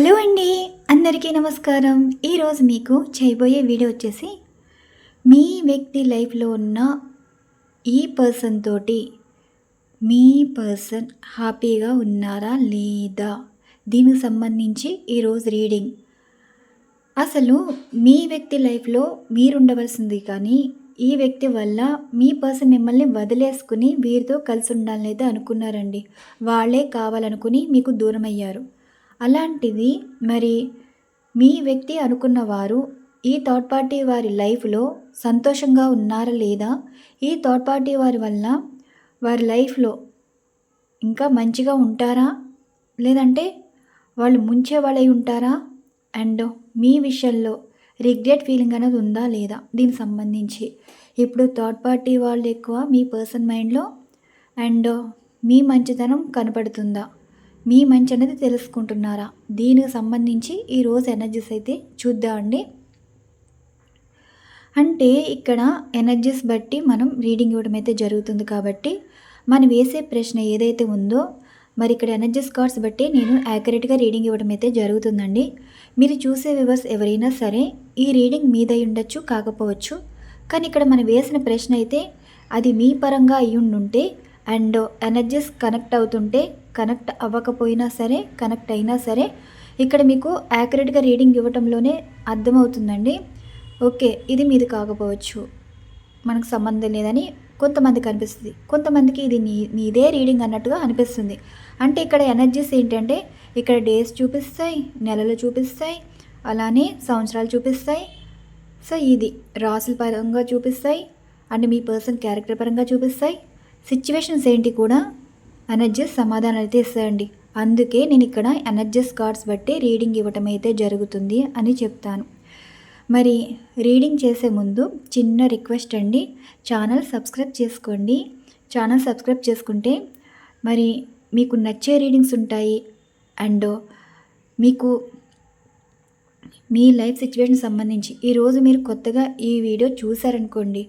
Hello అండి అందరికీ నమస్కారం. ఈరోజు మీకు చేయబోయే వీడియో వచ్చేసి మీ వ్యక్తి లైఫ్లో ఉన్న ఈ పర్సన్ తోటి మీ పర్సన్ హ్యాపీగా ఉన్నారా లేదా? దీనికి సంబంధించి ఈరోజు రీడింగ్. అసలు మీ వ్యక్తి లైఫ్లో మీరుండవలసింది కానీ ఈ వ్యక్తి వల్ల మీ పర్సన్ మిమ్మల్ని వదిలేసుకుని వీరితో కలిసి ఉండాలనేది అనుకున్నారండి. వాళ్ళే కావాలనుకుని మీకు దూరం అయ్యారు అలాంటిది మరి మీ వ్యక్తి అనుకున్న వారు ఈ థర్డ్ పార్టీ వారి లైఫ్లో సంతోషంగా ఉన్నారా లేదా? ఈ థర్డ్ పార్టీ వారి వల్ల వారి లైఫ్లో ఇంకా మంచిగా ఉంటారా? లేదంటే వాళ్ళు ముంచే వాళ్ళై ఉంటారా? అండ్ మీ విషయంలో రిగ్రెట్ ఫీలింగ్ అనేది ఉందా లేదా దీనికి సంబంధించి? ఇప్పుడు థర్డ్ పార్టీ వాళ్ళు ఎక్కువ మీ పర్సన్ మైండ్లో అండ్ మీ మంచితనం కనపడుతుందా? మీ మంచి అనేది తెలుసుకుంటున్నారా? దీనికి సంబంధించి ఈరోజు ఎనర్జీస్ అయితే చూద్దామండి. అంటే ఇక్కడ ఎనర్జీస్ బట్టి మనం రీడింగ్ ఇవ్వడం అయితే జరుగుతుంది కాబట్టి మనం వేసే ప్రశ్న ఏదైతే ఉందో మరి ఇక్కడ ఎనర్జీస్ కార్డ్స్ బట్టి నేను యాక్యురేట్గా రీడింగ్ ఇవ్వడం అయితే జరుగుతుందండి. మీరు చూసే వివర్స్ ఎవరైనా సరే ఈ రీడింగ్ మీదై ఉండొచ్చు కాకపోవచ్చు. కానీ ఇక్కడ మనం వేసిన ప్రశ్న అయితే అది మీ పరంగా అయ్యుండుంటే ఉంటే అండ్ ఎనర్జీస్ కనెక్ట్ అవుతుంటే కనెక్ట్ అవ్వకపోయినా సరే కనెక్ట్ అయినా సరే ఇక్కడ మీకు యాక్యురేట్గా రీడింగ్ ఇవ్వటంలోనే అర్థమవుతుందండి. ఓకే ఇది మీది కాకపోవచ్చు. మనకు సంబంధం లేదని కొంతమందికి అనిపిస్తుంది. కొంతమందికి ఇది నీ నీదే రీడింగ్ అన్నట్టుగా అనిపిస్తుంది. అంటే ఇక్కడ ఎనర్జీస్ ఏంటంటే ఇక్కడ డేస్ చూపిస్తాయి నెలలు చూపిస్తాయి అలానే సంవత్సరాలు చూపిస్తాయి. సో ఇది రాసుల పరంగా చూపిస్తాయి అండ్ మీ పర్సన్ క్యారెక్టర్ పరంగా చూపిస్తాయి. సిచ్యువేషన్స్ ఏంటి కూడా ఎనర్జీస్ సమాధానాలు అయితే ఇస్తాయండి అందుకే నేను ఇక్కడ ఎనర్జీస్ కార్డ్స్ బట్టి రీడింగ్ ఇవ్వటం అయితే జరుగుతుంది అని చెప్తాను. మరి రీడింగ్ చేసే ముందు చిన్న రిక్వెస్ట్ అండి. ఛానల్ సబ్స్క్రైబ్ చేసుకోండి. ఛానల్ సబ్స్క్రైబ్ చేసుకుంటే మరి మీకు నచ్చే రీడింగ్స్ ఉంటాయి. అండ్ మీకు మీ లైఫ్ సిచ్యువేషన్ సంబంధించి ఈరోజు మీరు కొత్తగా ఈ వీడియో చూసారనుకోండి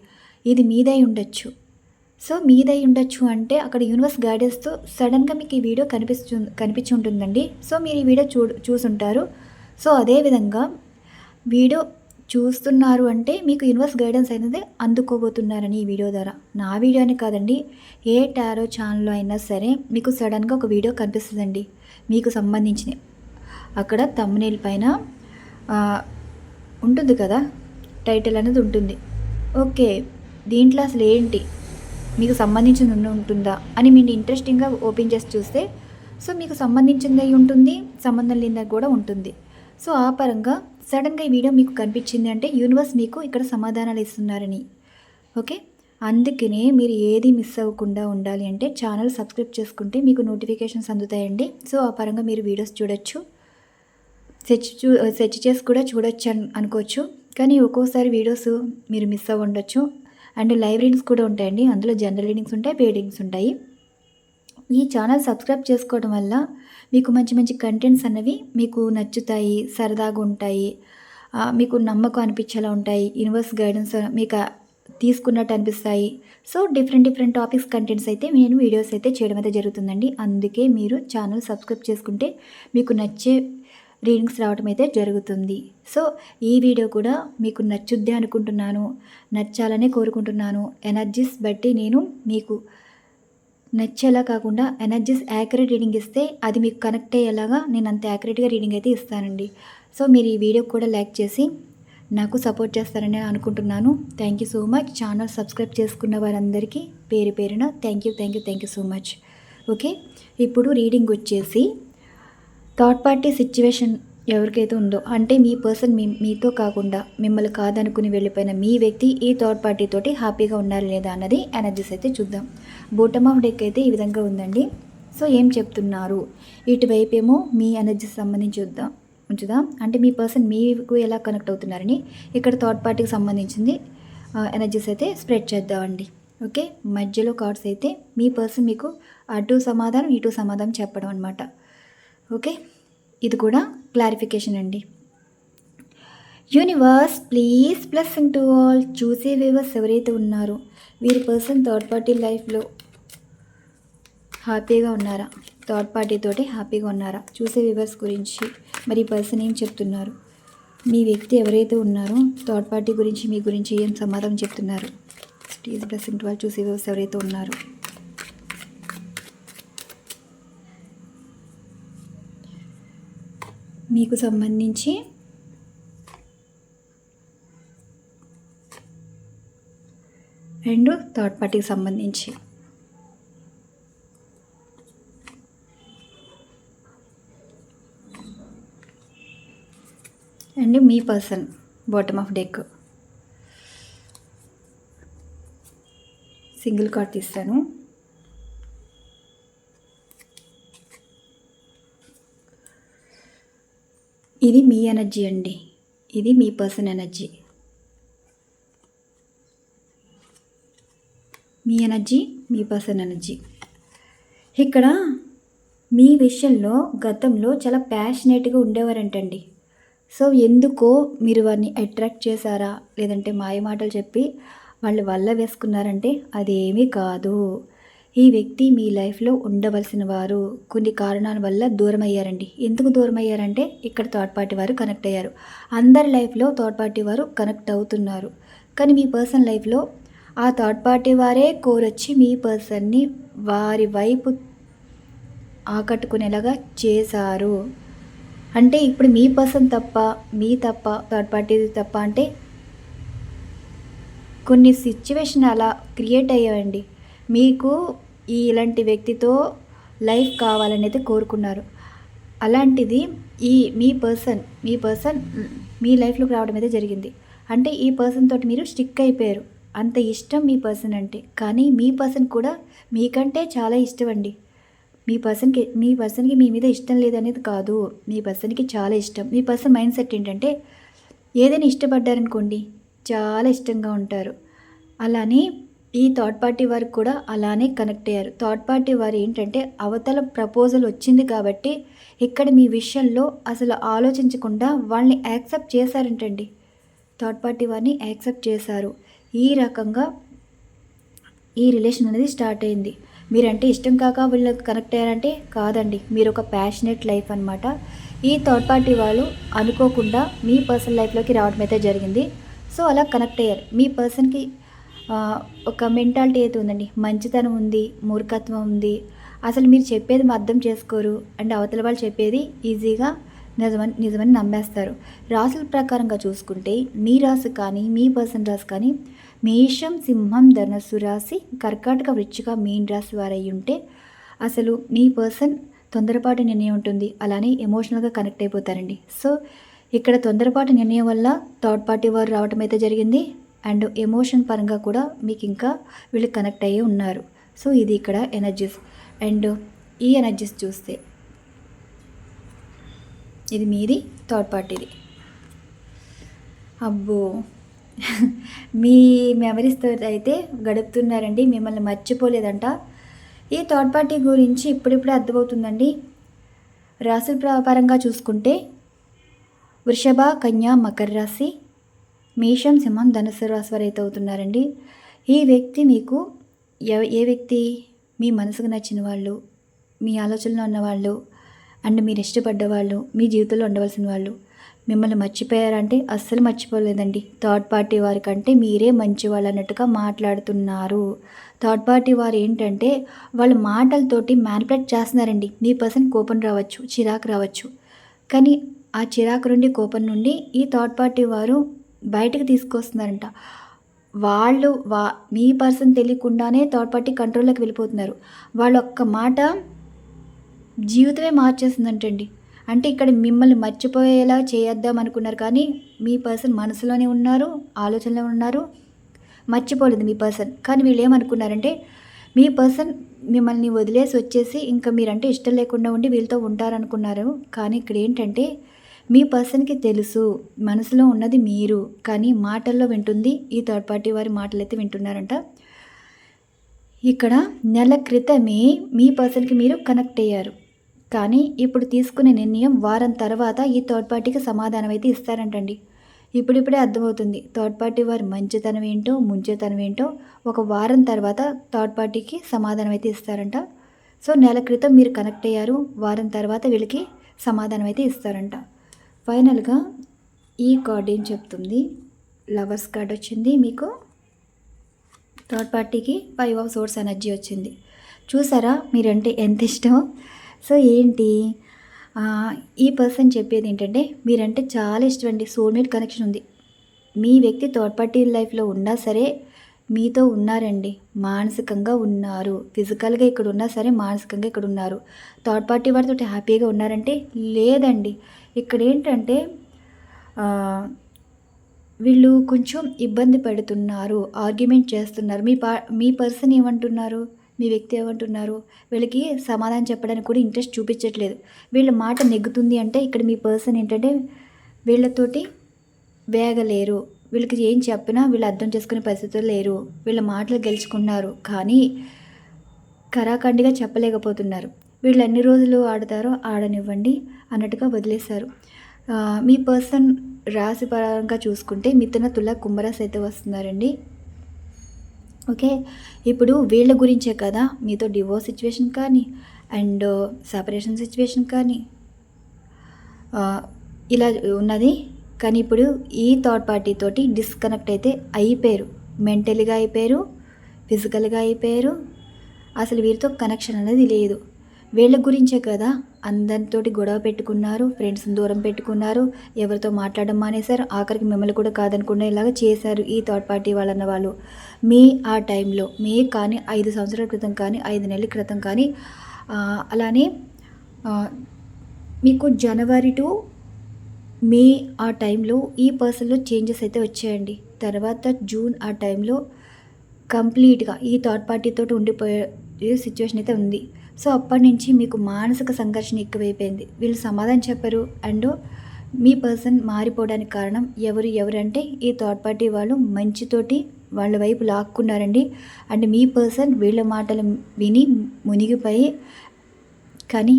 ఇది మీదై ఉండొచ్చు. సో మీదై ఉండొచ్చు అంటే అక్కడ యూనివర్స్ గైడెన్స్తో సడన్గా మీకు ఈ వీడియో కనిపిస్తు కనిపించి ఉంటుందండి సో మీరు ఈ వీడియో చూ చూసుంటారు. సో అదేవిధంగా వీడియో చూస్తున్నారు అంటే మీకు యూనివర్స్ గైడెన్స్ అనేది అందుకోబోతున్నారని ఈ వీడియో ద్వారా. నా వీడియో అని కాదండి ఏ టారో ఛానల్లో అయినా సరే మీకు సడన్గా ఒక వీడియో కనిపిస్తుందండి. మీకు సంబంధించిన అక్కడ తమ్మునేల్ పైన ఉంటుంది కదా టైటిల్ అనేది ఉంటుంది. ఓకే దీంట్లో అసలు ఏంటి? మీకు సంబంధించింది ఉంటుందా అని మీరు ఇంట్రెస్టింగ్గా ఓపెన్ చేసి చూస్తే సో మీకు సంబంధించింది ఉంటుంది సంబంధం లేనిది కూడా ఉంటుంది. సో ఆ పరంగా సడన్గా ఈ వీడియో మీకు కనిపించింది అంటే యూనివర్స్ మీకు ఇక్కడ సమాధానాలు ఇస్తున్నారని. ఓకే? అందుకనే మీరు ఏది మిస్ అవ్వకుండా ఉండాలి అంటే ఛానల్ సబ్స్క్రైబ్ చేసుకుంటే మీకు నోటిఫికేషన్స్ అందుతాయండి. సో ఆ పరంగా మీరు వీడియోస్ చూడొచ్చు. సెర్చ్ చూ సెర్చ్ చేసి కూడా చూడొచ్చు అనుకోవచ్చు. కానీ ఒక్కోసారి వీడియోస్ మీరు మిస్ అవ్వ ఉండొచ్చు అండ్ లైవ్ రీడింగ్స్ కూడా ఉంటాయండి. అందులో జనరల్ రీడింగ్స్ ఉంటాయి పే రీడింగ్స్ ఉంటాయి. ఈ ఛానల్ సబ్స్క్రైబ్ చేసుకోవడం వల్ల మీకు మంచి మంచి కంటెంట్స్ అన్నవి మీకు నచ్చుతాయి సరదాగా ఉంటాయి. మీకు నమ్మకం అనిపించేలా ఉంటాయి. యూనివర్స్ గైడెన్స్ మీకు తీసుకున్నట్టు అనిపిస్తాయి. So different different topics contents అయితే నేను వీడియోస్ అయితే చేయడం అయితే జరుగుతుందండి. అందుకే మీరు ఛానల్ సబ్స్క్రైబ్ చేసుకుంటే మీకు నచ్చే రీడింగ్స్ రావడం అయితే జరుగుతుంది. సో ఈ వీడియో కూడా మీకు నచ్చుద్ది అనుకుంటున్నాను. నచ్చాలనే కోరుకుంటున్నాను. ఎనర్జీస్ బట్టి నేను మీకు నచ్చేలా కాకుండా ఎనర్జీస్ యాక్యురేట్ రీడింగ్ ఇస్తే అది మీకు కనెక్ట్ అయ్యేలాగా నేను అంత యాక్యురేట్గా రీడింగ్ అయితే ఇస్తానండి. సో మీరు ఈ వీడియో కూడా లైక్ చేసి నాకు సపోర్ట్ చేస్తారని అనుకుంటున్నాను. Thank you so much. Channel subscribe చేసుకున్న వారందరికీ పేరు పేరున thank you thank you thank you so much. Okay? ఇప్పుడు రీడింగ్ వచ్చేసి థర్డ్ పార్టీ సిచ్యువేషన్ ఎవరికైతే ఉందో అంటే మీ పర్సన్ మీ మీతో కాకుండా మిమ్మల్ని కాదనుకుని వెళ్ళిపోయిన మీ వ్యక్తి ఈ థర్డ్ పార్టీ తోటి హ్యాపీగా ఉన్నారు లేదా అన్నది ఎనర్జీస్ అయితే చూద్దాం. బోటమ్ ఆఫ్ డెక్ అయితే ఈ విధంగా ఉందండి. సో ఏం చెప్తున్నారు? ఇటువైపు ఏమో మీ ఎనర్జీస్ సంబంధించి చూద్దాం. ఉంచుదాం. అంటే మీ పర్సన్ మీకు ఎలా కనెక్ట్ అవుతున్నారని ఇక్కడ థర్డ్ పార్టీకి సంబంధించింది ఎనర్జీస్ అయితే స్ప్రెడ్ చేద్దామండి. ఓకే? మధ్యలో కార్డ్స్ అయితే మీ పర్సన్ మీకు అటు సమాధానం ఇటు సమాధానం చెప్పడం అనమాట ఓకే? ఇది కూడా క్లారిఫికేషన్ అండి. Universe please blessing to all. చూసే వ్యూవర్స్ ఎవరైతే ఉన్నారో వీరి పర్సన్ థర్డ్ పార్టీ లైఫ్లో హ్యాపీగా ఉన్నారా? థర్డ్ పార్టీ తోటి హ్యాపీగా ఉన్నారా? చూసే వివర్స్ గురించి మరి పర్సన్ ఏం చెప్తున్నారు? మీ వ్యక్తి ఎవరైతే ఉన్నారో థర్డ్ పార్టీ గురించి మీ గురించి ఏం సమాధానం చెప్తున్నారు? స్టేజ్ బ్లెస్సింగ్ వాళ్ళు చూసే వివర్స్ ఎవరైతే ఉన్నారో. మీకు సంబంధించి అండ్ థర్డ్ పార్టీకి సంబంధించి. And me person bottom of deck. Single card తీస్తాను. ఇది మీ ఎనర్జీ అండి. ఇది మీ పర్సన్ ఎనర్జీ. మీ ఎనర్జీ మీ పర్సన్ ఎనర్జీ. ఇక్కడ మీ విషయంలో గతంలో చాలా ప్యాషనేట్గా ఉండేవారంటండి. సో ఎందుకో మీరు వారిని అట్రాక్ట్ చేశారా? లేదంటే మాయ మాటలు చెప్పి వాళ్ళు వల్ల వేసుకున్నారంటే అదేమీ కాదు. ఈ వ్యక్తి మీ లైఫ్లో ఉండవలసిన వారు కొన్ని కారణాల వల్ల దూరం అయ్యారండి ఎందుకు దూరం అయ్యారంటే ఇక్కడ థర్డ్ పార్టీ వారు కనెక్ట్ అయ్యారు. అందరి లైఫ్లో థర్డ్ పార్టీ వారు కనెక్ట్ అవుతున్నారు. కానీ మీ పర్సన్ లైఫ్లో ఆ థర్డ్ పార్టీ వారే కోరొచ్చి మీ పర్సన్ని వారి వైపు ఆకట్టుకునేలాగా చేశారు. అంటే ఇప్పుడు మీ పర్సన్ తప్ప మీ తప్ప థర్డ్ పార్టీ తప్ప అంటే కొన్ని సిచ్యువేషన్ అలా క్రియేట్ అయ్యాయండి. మీకు ఈ ఇలాంటి వ్యక్తితో లైఫ్ కావాలనేది కోరుకున్నారు. అలాంటిది ఈ మీ పర్సన్ మీ పర్సన్ మీ లైఫ్లోకి రావడం అయితే జరిగింది. అంటే ఈ పర్సన్ తోటి మీరు స్టిక్ అయిపోయారు. అంత ఇష్టం మీ పర్సన్ అంటే. కానీ మీ పర్సన్ కూడా మీకంటే చాలా ఇష్టం అండి మీ పర్సన్కి మీ పర్సన్కి మీ మీద ఇష్టం లేదనేది కాదు. మీ పర్సన్కి చాలా ఇష్టం. మీ పర్సన్ మైండ్ సెట్ ఏంటంటే ఏదైనా ఇష్టపడ్డారనుకోండి చాలా ఇష్టంగా ఉంటారు. అలానే ఈ థర్డ్ పార్టీ వారు కూడా అలానే కనెక్ట్ అయ్యారు. థర్డ్ పార్టీ వారు ఏంటంటే అవతల ప్రపోజల్ వచ్చింది కాబట్టి ఇక్కడ మీ విషయంలో అసలు ఆలోచించకుండా వాళ్ళని యాక్సెప్ట్ చేశారంటండి. థర్డ్ పార్టీ వారిని యాక్సెప్ట్ చేశారు. ఈ రకంగా ఈ రిలేషన్ అనేది స్టార్ట్ అయింది. మీరంటే ఇష్టం కాక వీళ్ళకి కనెక్ట్ అయ్యారంటే కాదండి. మీరు ఒక ప్యాషనెట్ లైఫ్ అనమాట ఈ థర్డ్ పార్టీ వాళ్ళు అనుకోకుండా మీ పర్సనల్ లైఫ్లోకి రావడం అయితే జరిగింది. సో అలా కనెక్ట్ అయ్యారు. మీ పర్సన్కి ఒక మెంటాలిటీ అయితే ఉందండి. మంచితనం ఉంది మూర్ఖత్వం ఉంది. అసలు మీరు చెప్పేది అర్థం చేసుకోరు. అండ్ అవతల వాళ్ళు చెప్పేది ఈజీగా నిజమని నిజమని నమ్మేస్తారు. రాసుల ప్రకారంగా చూసుకుంటే మీ రాసు కానీ మీ పర్సన్ రాసు కానీ మేషం సింహం ధనస్సు రాశి కర్కాటక వృచ్చిక మీన్ రాశి వారై ఉంటే అసలు మీ పర్సన్ తొందరపాటు నిర్ణయం ఉంటుంది. అలానే ఎమోషనల్గా కనెక్ట్ అయిపోతారండి. సో ఇక్కడ తొందరపాటు నిర్ణయం వల్ల థర్డ్ పార్టీ వారు రావటం అయితే జరిగింది. అండ్ ఎమోషన్ పరంగా కూడా మీకు ఇంకా వీళ్ళు కనెక్ట్ అయ్యి ఉన్నారు. సో ఇది ఇక్కడ ఎనర్జీస్ అండ్ ఈ ఎనర్జీస్ చూస్తే ఇది మీది థర్డ్ పార్టీది అబ్బో! మీ మెమరీస్తో అయితే గడుపుతున్నారండి మిమ్మల్ని మర్చిపోలేదంట. ఈ థర్డ్ పార్టీ గురించి ఇప్పుడిప్పుడే అర్థమవుతుందండి. రాశుల పరంగా చూసుకుంటే వృషభ కన్యా మకర రాశి మేషం సింహం ధనుసు రాశి వారు అయితే అవుతున్నారండి ఈ వ్యక్తి మీకు ఏ వ్యక్తి మీ మనసుకు నచ్చిన వాళ్ళు మీ ఆలోచనలో ఉన్నవాళ్ళు అండ్ మీరు ఇష్టపడ్డ వాళ్ళు మీ జీవితంలో ఉండవలసిన వాళ్ళు మిమ్మల్ని మర్చిపోయారంటే అస్సలు మర్చిపోలేదండి. థర్డ్ పార్టీ వారి కంటే మీరే మంచి వాళ్ళు అన్నట్టుగా మాట్లాడుతున్నారు. థర్డ్ పార్టీ వారు ఏంటంటే వాళ్ళ మాటలతోటి మ్యానిపులేట్ చేస్తున్నారండి. మీ పర్సన్ కోపం రావచ్చు చిరాకు రావచ్చు. కానీ ఆ చిరాకు నుండి కోపం నుండి ఈ థర్డ్ పార్టీ వారు బయటకు తీసుకొస్తున్నారంట వాళ్ళు వా మీ పర్సన్ తెలియకుండానే థర్డ్ పార్టీ కంట్రోల్లోకి వెళ్ళిపోతున్నారు. వాళ్ళ ఒక్క మాట జీవితమే మార్చేస్తుందంటండి. అంటే ఇక్కడ మిమ్మల్ని మర్చిపోయేలా చేయొద్దాం అనుకున్నారు కానీ మీ పర్సన్ మనసులోనే ఉన్నారు ఆలోచనలో ఉన్నారు మర్చిపోలేదు మీ పర్సన్. కానీ వీళ్ళు ఏమనుకున్నారంటే మీ పర్సన్ మిమ్మల్ని వదిలేసి వచ్చేసి ఇంకా మీరంటే ఇష్టం లేకుండా ఉండి వీళ్ళతో ఉంటారనుకున్నారు. కానీ ఇక్కడ ఏంటంటే మీ పర్సన్కి తెలుసు మనసులో ఉన్నది మీరు కానీ మాటల్లో వింటుంది ఈ థర్డ్ పార్టీ వారి మాటలు అయితే వింటున్నారంట. ఇక్కడ నెల క్రితమే మీ పర్సన్కి మీరు కనెక్ట్ అయ్యారు. కానీ ఇప్పుడు తీసుకునే నిర్ణయం వారం తర్వాత ఈ థర్డ్ పార్టీకి సమాధానం అయితే ఇస్తారంటండి. ఇప్పుడిప్పుడే అర్థమవుతుంది థర్డ్ పార్టీ వారి మంచితనం ఏంటో ముంచేతనం ఏంటో ఒక వారం తర్వాత థర్డ్ పార్టీకి సమాధానం అయితే ఇస్తారంట. సో నెల క్రితం మీరు కనెక్ట్ అయ్యారు వారం తర్వాత వీళ్ళకి సమాధానం అయితే ఇస్తారంట. ఫైనల్గా ఈ కార్డ్ ఏం చెప్తుంది? లవర్స్ కార్డ్ వచ్చింది మీకు. థర్డ్ పార్టీకి ఫైవ్ ఆఫ్ సోర్స్ ఎనర్జీ వచ్చింది. చూసారా మీరంటే ఎంత ఇష్టం? సో ఏంటి? ఈ పర్సన్ చెప్పేది ఏంటంటే మీరంటే చాలా ఇష్టం అండి. సోల్మేట్ కనెక్షన్ ఉంది. మీ వ్యక్తి థర్డ్ పార్టీ లైఫ్లో ఉన్నా సరే మీతో ఉన్నారండి. మానసికంగా ఉన్నారు. ఫిజికల్గా ఇక్కడ ఉన్నా సరే మానసికంగా ఇక్కడ ఉన్నారు. థర్డ్ పార్టీ వారితో హ్యాపీగా ఉన్నారంటే లేదండి. ఇక్కడ ఏంటంటే వీళ్ళు కొంచెం ఇబ్బంది పడుతున్నారు ఆర్గ్యుమెంట్ చేస్తున్నారు. మీ పా మీ పర్సన్ ఏమంటున్నారు? మీ వ్యక్తి ఏమంటున్నారు? వీళ్ళకి సమాధానం చెప్పడానికి కూడా ఇంట్రెస్ట్ చూపించట్లేదు. వీళ్ళ మాట నెగ్గుతుంది అంటే ఇక్కడ మీ పర్సన్ ఏంటంటే వీళ్ళతోటి వేగలేరు. వీళ్ళకి ఏం చెప్పినా వీళ్ళు అర్థం చేసుకునే పరిస్థితులు లేరు. వీళ్ళ మాటలు గెలుచుకున్నారు. కానీ కరాఖండిగా చెప్పలేకపోతున్నారు. వీళ్ళు ఎన్ని రోజులు ఆడతారో ఆడనివ్వండి అన్నట్టుగా వదిలేశారు. మీ పర్సన్ రాశి పరంగా చూసుకుంటే మిథున తుల కుంభరాశి అయితే వస్తున్నారండి. ఓకే? ఇప్పుడు వీళ్ళ గురించే కదా మీతో డివోర్స్ సిచ్యువేషన్ కానీ అండ్ సపరేషన్ సిచ్యువేషన్ కానీ ఇలా ఉన్నది. కానీ ఇప్పుడు ఈ థర్డ్ పార్టీ తోటి డిస్కనెక్ట్ అయితే అయిపోయారు. మెంటల్గా అయిపోయారు ఫిజికల్గా అయిపోయారు. అసలు వీరితో కనెక్షన్ అనేది లేదు. వీళ్ళ గురించే కదా అందరితోటి గొడవ పెట్టుకున్నారు ఫ్రెండ్స్ని దూరం పెట్టుకున్నారు ఎవరితో మాట్లాడడం మానేశారు ఆఖరికి మిమ్మల్ని కూడా కాదనుకునేలాగా చేశారు ఈ థర్డ్ పార్టీ వాళ్ళన్న వాళ్ళు. మీ ఆ టైంలో మే కానీ ఐదు సంవత్సరాల క్రితం కానీ ఐదు నెలల క్రితం కానీ అలానే మీకు జనవరి టు మే ఆ టైంలో ఈ పర్సన్లో చేంజెస్ అయితే వచ్చాయండి. తర్వాత జూన్ ఆ టైంలో కంప్లీట్గా ఈ థర్డ్ పార్టీతో ఉండిపోయే సిచ్యువేషన్ అయితే ఉంది. సో అప్పటి నుంచి మీకు మానసిక సంఘర్షణ ఎక్కువైపోయింది. వీళ్ళు సమాధానం చెప్పరు. అండ్ మీ పర్సన్ మారిపోవడానికి కారణం ఎవరు ఎవరంటే ఈ థర్డ్ పార్టీ వాళ్ళు మంచితోటి వాళ్ళ వైపు లాక్కున్నారండి. అండ్ మీ పర్సన్ వీళ్ళ మాటలు విని మునిగిపోయి కానీ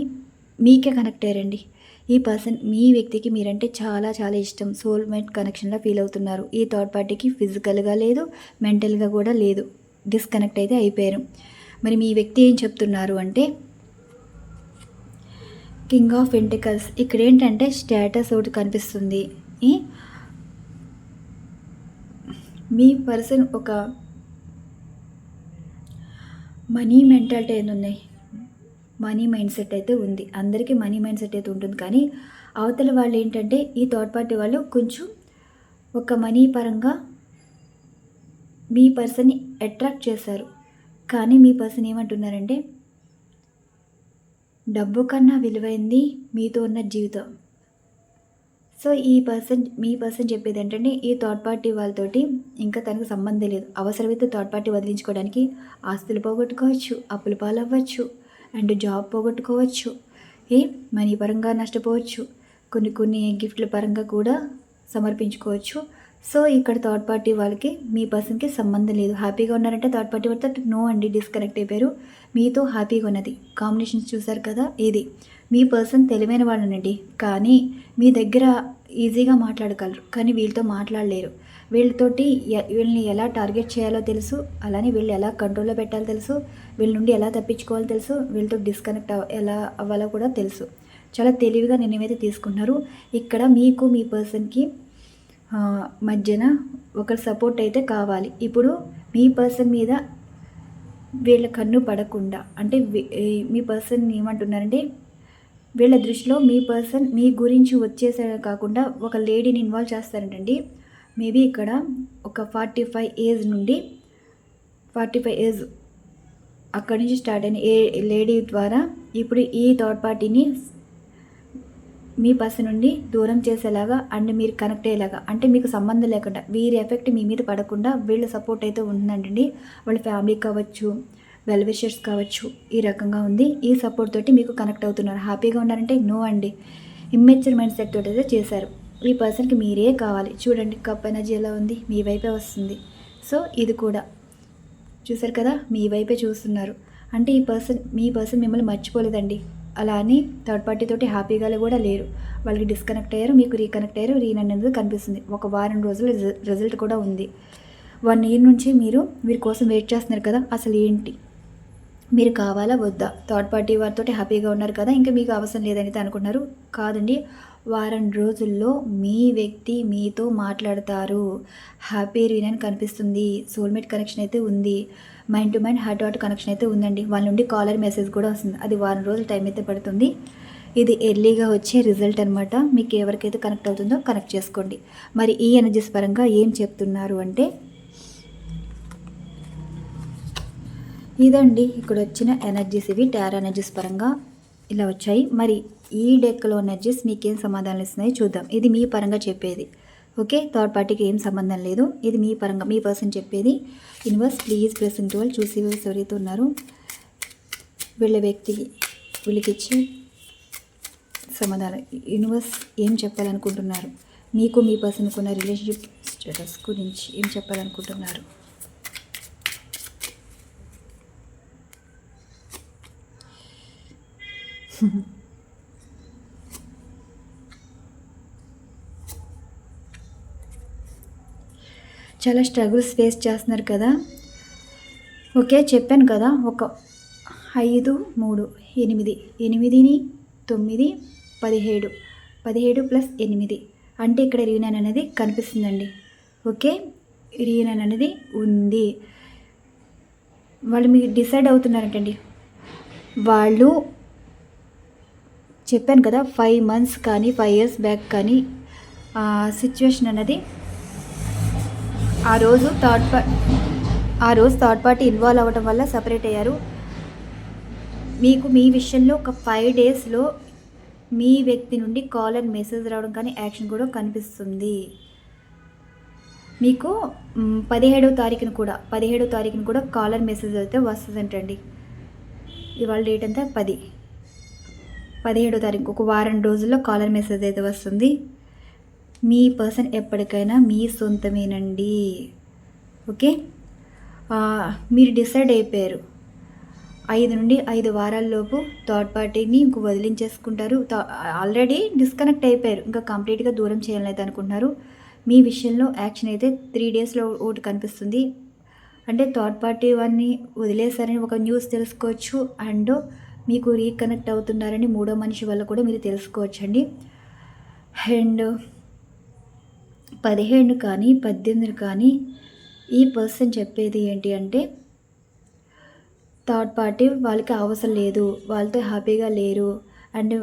మీకే కనెక్ట్ అయ్యారండి. ఈ పర్సన్ మీ వ్యక్తికి మీరంటే చాలా చాలా ఇష్టం. సోల్మేట్ కనెక్షన్లో ఫీల్ అవుతున్నారు. ఈ థర్డ్ పార్టీకి ఫిజికల్గా లేదు మెంటల్గా కూడా లేదు. డిస్కనెక్ట్ అయితే అయిపోయారు. మరి మీ వ్యక్తి ఏం చెప్తున్నారు అంటే కింగ్ ఆఫ్ వెంటికల్స్ ఇక్కడ ఏంటంటే స్టేటస్ ఒకటి కనిపిస్తుంది. మీ పర్సన్ ఒక మనీ మెంటాలిటీ అయితే ఉన్నాయి. మనీ మైండ్ సెట్ అయితే ఉంది. అందరికీ మనీ మైండ్ సెట్ అయితే ఉంటుంది. కానీ అవతల వాళ్ళు ఏంటంటే ఈ థర్డ్ పార్టీ వాళ్ళు కొంచెం ఒక మనీ పరంగా మీ పర్సన్ని అట్రాక్ట్ చేశారు. కానీ మీ పర్సన్ ఏమంటున్నారంటే డబ్బు కన్నా విలువైంది మీతో ఉన్న జీవితం. సో ఈ పర్సన్ మీ పర్సన్ చెప్పేది ఏంటంటే ఈ థర్డ్ పార్టీ వాళ్ళతోటి ఇంకా తనకు సంబంధం లేదు. అవసరమైతే థర్డ్ పార్టీ వదిలించుకోవడానికి ఆస్తులు పోగొట్టుకోవచ్చు అప్పులు పాలవ్వచ్చు అండ్ జాబ్ పోగొట్టుకోవచ్చు ఏ మనీ పరంగా నష్టపోవచ్చు కొన్ని కొన్ని గిఫ్ట్ల పరంగా కూడా సమర్పించుకోవచ్చు. సో ఇక్కడ థర్డ్ పార్టీ వాళ్ళకి మీ పర్సన్కి సంబంధం లేదు. హ్యాపీగా ఉన్నారంటే థర్డ్ పార్టీ వాళ్ళతో నో అండి డిస్కనెక్ట్ అయిపోయారు. మీతో హ్యాపీగా ఉన్నది. కాంబినేషన్స్ చూసారు కదా ఇది. మీ పర్సన్ తెలివైన వాళ్ళనండి. కానీ మీ దగ్గర ఈజీగా మాట్లాడగలరు. కానీ వీళ్ళతో మాట్లాడలేరు. వీళ్ళతోటి ఎ- వీళ్ళని ఎలా టార్గెట్ చేయాలో తెలుసు. అలానే వీళ్ళు ఎలా కంట్రోల్లో పెట్టాలో తెలుసు. వీళ్ళ నుండి ఎలా తప్పించుకోవాలో తెలుసు. వీళ్ళతో డిస్కనెక్ట్ ఎలా అవ్వాలో కూడా తెలుసు. చాలా తెలివిగా నిర్ణయం అయితే తీసుకున్నారు ఇక్కడ మీకు మీ పర్సన్కి మధ్యన ఒకరి సపోర్ట్ అయితే కావాలి. ఇప్పుడు మీ పర్సన్ మీద వీళ్ళ కన్ను పడకుండా అంటే మీ పర్సన్ ఏమంటున్నారంటే వీళ్ళ దృష్టిలో మీ పర్సన్ మీ గురించి వచ్చేసే కాకుండా ఒక లేడీని ఇన్వాల్వ్ చేస్తారంటండి. మేబీ ఇక్కడ ఒక ఫార్టీ ఫైవ్ ఏజ్ నుండి ఫార్టీ ఫైవ్ ఏజ్ అక్కడి నుంచి స్టార్ట్ అయిన ఏ లేడీ ద్వారా ఇప్పుడు ఈ థర్డ్ పార్టీని మీ పర్సన్ నుండి దూరం చేసేలాగా అండ్ మీరు కనెక్ట్ అయ్యేలాగా. అంటే మీకు సంబంధం లేకుండా వీరి ఎఫెక్ట్ మీ మీద పడకుండా వీళ్ళ సపోర్ట్ అయితే ఉందండి వాళ్ళ ఫ్యామిలీ కావచ్చు వెల్ విషర్స్ కావచ్చు ఈ రకంగా ఉంది. ఈ సపోర్ట్ తోటి మీకు కనెక్ట్ అవుతున్నారు. హ్యాపీగా ఉన్నారంటే నో అండి. ఇమ్మెచ్యూర్ మైండ్ సెట్ తోటి అయితే చేశారు. ఈ పర్సన్కి మీరే కావాలి. చూడండి కప్ ఎనర్జీ ఎలా ఉంది? మీ వైపే వస్తుంది. సో ఇది కూడా. చూసారు కదా? మీ వైపే చూస్తున్నారు. అంటే ఈ పర్సన్ మీ పర్సన్ మిమ్మల్ని మర్చిపోలేదండి. అలా అని థర్డ్ పార్టీ తోటి హ్యాపీగా కూడా లేరు. వాళ్ళకి డిస్కనెక్ట్ అయ్యారు మీకు రీకనెక్ట్ అయ్యారు రీన్ అనేది కనిపిస్తుంది. ఒక వారం రోజులు రిజ- రిజల్ట్ కూడా ఉంది. వన్ ఇయర్ నుంచి మీరు మీరు కోసం వెయిట్ చేస్తున్నారు కదా అసలు ఏంటి? మీరు కావాలా వద్దా? థర్డ్ పార్టీ వారితో హ్యాపీగా ఉన్నారు కదా ఇంకా మీకు అవసరం లేదనేది అనుకున్నారు. కాదండి వారం రోజుల్లో మీ వ్యక్తి మీతో మాట్లాడతారు. హ్యాపీ రీనని కనిపిస్తుంది సోల్మేట్ కనెక్షన్ అయితే ఉంది. Mind to mind heart to heart connection అయితే ఉందండి. వాళ్ళ నుండి కాలర్ మెసేజ్ కూడా వస్తుంది. అది వారం రోజులు టైం అయితే పడుతుంది. ఇది ఎర్లీగా వచ్చే రిజల్ట్ అనమాట మీకు ఎవరికైతే కనెక్ట్ అవుతుందో కనెక్ట్ చేసుకోండి. మరి ఈ ఎనర్జీస్ పరంగా ఏం చెప్తున్నారు అంటే ఇదండి ఇక్కడ వచ్చిన ఎనర్జీస్ ఇవి. టార్ ఎనర్జీస్ పరంగా ఇలా వచ్చాయి. మరి ఈ డెక్లో ఎనర్జీస్ మీకేం సమాధానాలు ఇస్తున్నాయి చూద్దాం. ఇది మీ పరంగా చెప్పేది. ఓకే? థర్డ్ పార్టీకి ఏం సంబంధం లేదు. ఇది మీ పరంగా మీ పర్సన్ చెప్పేది. Universe please blessing to all చూసి ఎవరైతే ఉన్నారు వీళ్ళ వ్యక్తి వీళ్ళకిచ్చి సమాధానం. యూనివర్స్ ఏం చెప్పాలనుకుంటున్నారు? మీకు మీ పర్సన్కు ఉన్న రిలేషన్షిప్ స్టేటస్ గురించి ఏం చెప్పాలనుకుంటున్నారు? చాలా స్ట్రగుల్స్ ఫేస్ చేస్తున్నారు కదా. ఓకే చెప్పాను కదా ఒక ఐదు మూడు ఎనిమిది ఎనిమిదిని తొమ్మిది పదిహేడు పదిహేడు ప్లస్ ఎనిమిది. అంటే ఇక్కడ రీనన్ అనేది కనిపిస్తుందండి. ఓకే రీనాన్ అనేది ఉంది. వాళ్ళు మీకు డిసైడ్ అవుతున్నారంటండి. వాళ్ళు చెప్పాను కదా ఫైవ్ మంత్స్ కానీ ఫైవ్ ఇయర్స్ బ్యాక్ కానీ సిచ్యువేషన్ అనేది ఆ రోజు థర్డ్ పార్టీ ఆ రోజు థర్డ్ పార్టీ ఇన్వాల్వ్ అవ్వడం వల్ల సపరేట్ అయ్యారు. మీకు మీ విషయంలో ఒక ఫైవ్ డేస్లో మీ వ్యక్తి నుండి కాల్ అండ్ మెసేజ్ రావడం కానీ యాక్షన్ కూడా కనిపిస్తుంది. మీకు పదిహేడవ తారీఖున కూడా పదిహేడవ తారీఖున కూడా కాల్ అండ్ మెసేజ్ అయితే వస్తుందంటండి. ఇవాళ డేట్ అంతా పది. పదిహేడో తారీఖు ఒక వారం రోజుల్లో కాలర్ మెసేజ్ అయితే వస్తుంది. మీ పర్సన్ ఎప్పటికైనా మీ సొంతమేనండి. ఓకే? మీరు డిసైడ్ అయిపోయారు. ఐదు నుండి ఐదు వారాల్లోపు థర్డ్ పార్టీని ఇంక వదిలించేసుకుంటారు. ఆల్రెడీ డిస్కనెక్ట్ అయిపోయారు. ఇంకా కంప్లీట్గా దూరం చేయలేదు అనుకుంటున్నారు. మీ విషయంలో యాక్షన్ అయితే త్రీ డేస్లో ఒకటి కనిపిస్తుంది. అంటే థర్డ్ పార్టీ వారిని వదిలేశారని ఒక న్యూస్ తెలుసుకోవచ్చు. అండ్ మీకు రీకనెక్ట్ అవుతున్నారని మూడో మనిషి వల్ల కూడా మీరు తెలుసుకోవచ్చండి. అండ్ పదిహేను కానీ పద్దెనిమిది కానీ ఈ పర్సన్ చెప్పేది ఏంటి అంటే థర్డ్ పార్టీ వాళ్ళకి అవసరం లేదు వాళ్ళతో హ్యాపీగా లేరు అండ్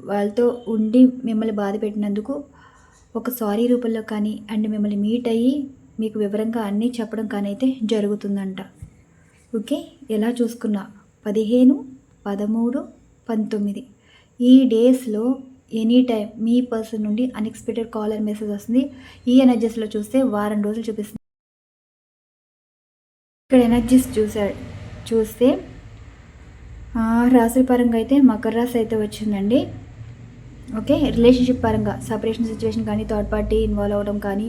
వాళ్ళతో ఉండి మిమ్మల్ని బాధ పెట్టినందుకు ఒక సారీ రూపంలో కానీ అండ్ మిమ్మల్ని మీట్ అయ్యి మీకు వివరంగా అన్నీ చెప్పడం కానీ అయితే జరుగుతుందంట. ఓకే ఎలా చూసుకున్నా? పదిహేను పదమూడు పంతొమ్మిది. ఈ డేస్లో ఎనీ టైం మీ పర్సన్ నుండి అన్ఎక్స్పెక్టెడ్ కాల్ అండ్ మెసేజ్ వస్తుంది. ఈ ఎనర్జీస్లో చూస్తే వారం రోజులు చూపిస్తుంది. ఇక్కడ ఎనర్జీస్ చూసా చూస్తే ఆ, రాశి పరంగా అయితే మకర రాశి అయితే వచ్చిందండి. ఓకే రిలేషన్షిప్ పరంగా సపరేషన్ సిచ్యువేషన్ కానీ థర్డ్ పార్టీ ఇన్వాల్వ్ అవ్వడం కానీ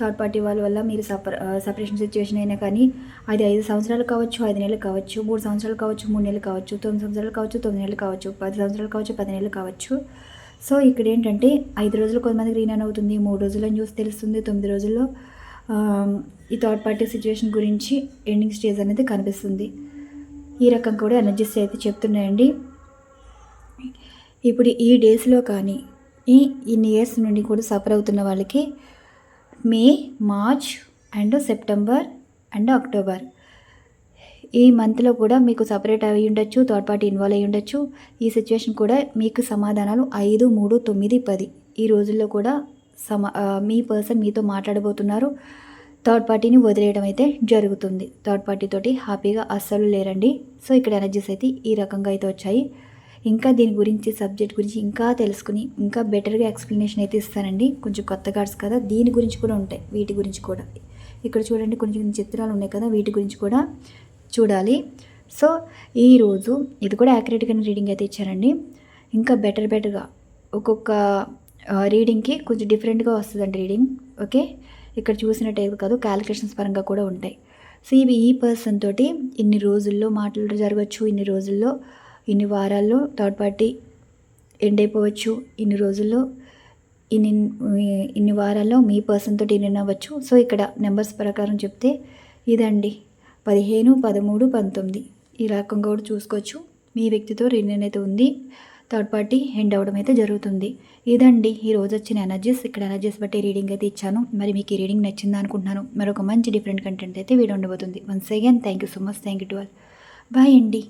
థర్డ్ పార్టీ వాళ్ళ వల్ల మీరు సపర సపరేషన్ సిచ్యువేషన్ అయినా కానీ అది ఐదు సంవత్సరాలు కావచ్చు ఐదు నెలలు కావచ్చు మూడు సంవత్సరాలు కావచ్చు మూడు నెలలు కావచ్చు తొమ్మిది సంవత్సరాలు కావచ్చు తొమ్మిది నెలలు కావచ్చు పది సంవత్సరాలు కావచ్చు పది నెలలు కావచ్చు. సో ఇక్కడ ఏంటంటే ఐదు రోజులు కొంతమందికి అని అవుతుంది మూడు రోజుల్లో న్యూస్ తెలుస్తుంది తొమ్మిది రోజుల్లో ఈ థర్డ్ పార్టీ సిచ్యువేషన్ గురించి ఎండింగ్ స్టేజ్ అనేది కనిపిస్తుంది. ఈ రకం కూడా ఎనర్జీస్ అయితే చెప్తున్నాయండి. ఇప్పుడు ఈ డేస్లో కానీ ఈ ఇన్ని ఇయర్స్ నుండి కూడా సఫర్ అవుతున్న వాళ్ళకి May March and September and October ఈ మంత్లో కూడా మీకు సపరేట్ అయి ఉండొచ్చు థర్డ్ పార్టీ ఇన్వాల్వ్ అయి ఉండొచ్చు. ఈ సిచ్యువేషన్ కూడా మీకు సమాధానాలు ఐదు మూడు తొమ్మిది పది. ఈ రోజుల్లో కూడా సమా మీ పర్సన్ మీతో మాట్లాడబోతున్నారు. థర్డ్ పార్టీని వదిలేయడం అయితే జరుగుతుంది. థర్డ్ పార్టీ తోటి హ్యాపీగా అస్సలు లేరండి. సో ఇక్కడ ఎనర్జీస్ అయితే ఈ రకంగా అయితే వచ్చాయి. ఇంకా దీని గురించి సబ్జెక్ట్ గురించి ఇంకా తెలుసుకుని ఇంకా బెటర్గా ఎక్స్ప్లెనేషన్ అయితే ఇస్తానండి. కొంచెం కొత్త కార్డ్స్ కదా దీని గురించి కూడా ఉంటాయి. వీటి గురించి కూడా. ఇక్కడ చూడండి కొంచెం చిత్రాలు ఉన్నాయి కదా వీటి గురించి కూడా చూడాలి. సో ఈరోజు ఇది కూడా యాక్యురేట్గా రీడింగ్ అయితే ఇచ్చారండి. ఇంకా బెటర్ బెటర్గా ఒక్కొక్క రీడింగ్కి కొంచెం డిఫరెంట్గా వస్తుందండి రీడింగ్ ఓకే? ఇక్కడ చూసినట్టయితే కాదు క్యాలిక్యులేషన్స్ పరంగా కూడా ఉంటాయి. సో ఇవి ఈ పర్సన్ తోటి ఇన్ని రోజుల్లో మాటలు జరగచ్చు ఇన్ని రోజుల్లో ఇన్ని వారాల్లో థర్డ్ పార్టీ ఎండ్ అయిపోవచ్చు ఇన్ని రోజుల్లో ఇన్ని ఇన్ని వారాల్లో మీ పర్సన్ తోటి ఇన్ని అవ్వచ్చు. సో ఇక్కడ నెంబర్స్ ప్రకారం చెప్తే ఇదండి. పదిహేను పదమూడు పంతొమ్మిది. ఈ రకంగా కూడా చూసుకోవచ్చు. మీ వ్యక్తితో రిలేషన్ అయితే ఉంది. థర్డ్ పార్టీ ఎండ్ అవ్వడం అయితే జరుగుతుంది. ఇదండి ఈ రోజు వచ్చిన ఎనర్జీస్ ఇక్కడ ఎనర్జీస్ బట్టి రీడింగ్ అయితే ఇచ్చాను. మరి మీకు ఈ రీడింగ్ నచ్చిందా అనుకుంటున్నాను. మరొక మంచి డిఫరెంట్ కంటెంట్ అయితే వీడియో ఉండబోతుంది. Once again thank you so much thank you to all bye అండి.